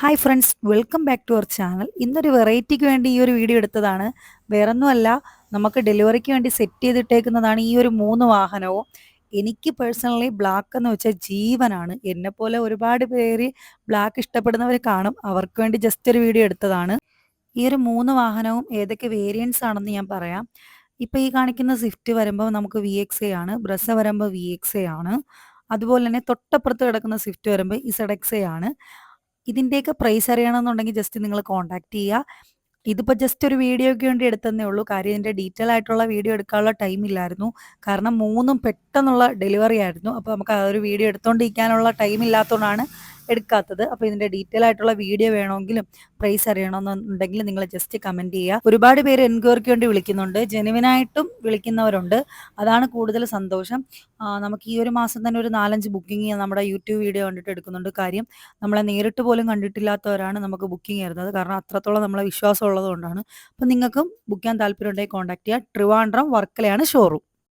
Hi friends welcome back to our channel ഇന്നൊരു വെറൈറ്റിക്ക് വേണ്ടി ഈ ഒരു വീഡിയോ എടുത്തതാണ്. വേറൊന്നുമല്ല നമുക്ക് ഡെലിവറിക്ക് വേണ്ടി സെറ്റ് ചെയ്തിട്ടേക്കുന്നതാണ് ഈ ഒരു മൂന്ന് വാഹനവും. എനിക്ക് പേഴ്സണലി ബ്ലാക്ക് എന്ന് വെച്ചാൽ ജീവനാണ്. എന്നെപ്പോലെ ഒരുപാട് പേര് ബ്ലാക്ക് ഇഷ്ടപ്പെടുന്നവർ കാണും. അവർക്ക് വേണ്ടി ജസ്റ്റ് ഒരു വീഡിയോ എടുത്തതാണ്. ഈ ഒരു മൂന്ന് വാഹനവും ഏതൊക്കെ വേരിയൻസ് ആണെന്ന് ഞാൻ പറയാം. ഇപ്പോൾ ഈ കാണിക്കുന്ന സ്വിഫ്റ്റ് വരുമ്പോൾ നമുക്ക് വി എക്സ് എ ആണ് ബ്രസ വരുമ്പോൾ വി എക്സ് എ ആണ്. അതുപോലെ തന്നെ തൊട്ടപ്പുറത്ത് കിടക്കുന്ന സ്വിഫ്റ്റ് വരുമ്പോൾ ഇസഡെക്സ് എ ആണ്. ഇതിന്റെയൊക്കെ പ്രൈസ് അറിയണമെന്നുണ്ടെങ്കിൽ ജസ്റ്റ് നിങ്ങൾ കോൺടാക്ട് ചെയ്യുക. ഇതിപ്പോൾ ജസ്റ്റ് ഒരു വീഡിയോയ്ക്ക് വേണ്ടി എടുത്തതേ ഉള്ളൂ. കാര്യം ഇതിന്റെ ഡീറ്റെയിൽ ആയിട്ടുള്ള വീഡിയോ എടുക്കാനുള്ള ടൈം ഇല്ലായിരുന്നു. കാരണം മൂന്നും പെട്ടെന്നുള്ള ഡെലിവറി ആയിരുന്നു. അപ്പോൾ നമുക്ക് ആ ഒരു വീഡിയോ എടുത്തുകൊണ്ടിരിക്കാനുള്ള ടൈം ഇല്ലാത്തതുകൊണ്ടാണ് എടുക്കാത്തത്. അപ്പോൾ ഇതിന്റെ ഡീറ്റെയിൽ ആയിട്ടുള്ള വീഡിയോ വേണമെങ്കിലും പ്രൈസ് അറിയണമെന്നുണ്ടെങ്കിൽ നിങ്ങൾ ജസ്റ്റ് കമന്റ് ചെയ്യുക. ഒരുപാട് പേര് എൻക്വയറിക്ക് വേണ്ടി വിളിക്കുന്നുണ്ട്. ജെനുവിനായിട്ടും വിളിക്കുന്നവരുണ്ട്. അതാണ് കൂടുതൽ സന്തോഷം. നമുക്ക് ഈ ഒരു മാസം തന്നെ ഒരു നാലഞ്ച് ബുക്കിംഗ് നമ്മുടെ യൂട്യൂബ് വീഡിയോ കണ്ടിട്ട് എടുക്കുന്നുണ്ട് കാര്യം. നമ്മളെ നേരിട്ട് പോലും കണ്ടിട്ടില്ലാത്തവരാണ് നമുക്ക് ബുക്കിംഗ് ചെയ്യുന്നത് കാരണം അത്രത്തോളം നമ്മളെ വിശ്വാസം ഉള്ളതുകൊണ്ടാണ്. അപ്പം നിങ്ങൾക്കും ബുക്ക് ചെയ്യാൻ താല്പര്യം ഉണ്ടെങ്കിൽ കോൺടാക്ട് ചെയ്യുക. ട്രിവാൻഡ്രം വർക്കലയാണ് ഷോറൂം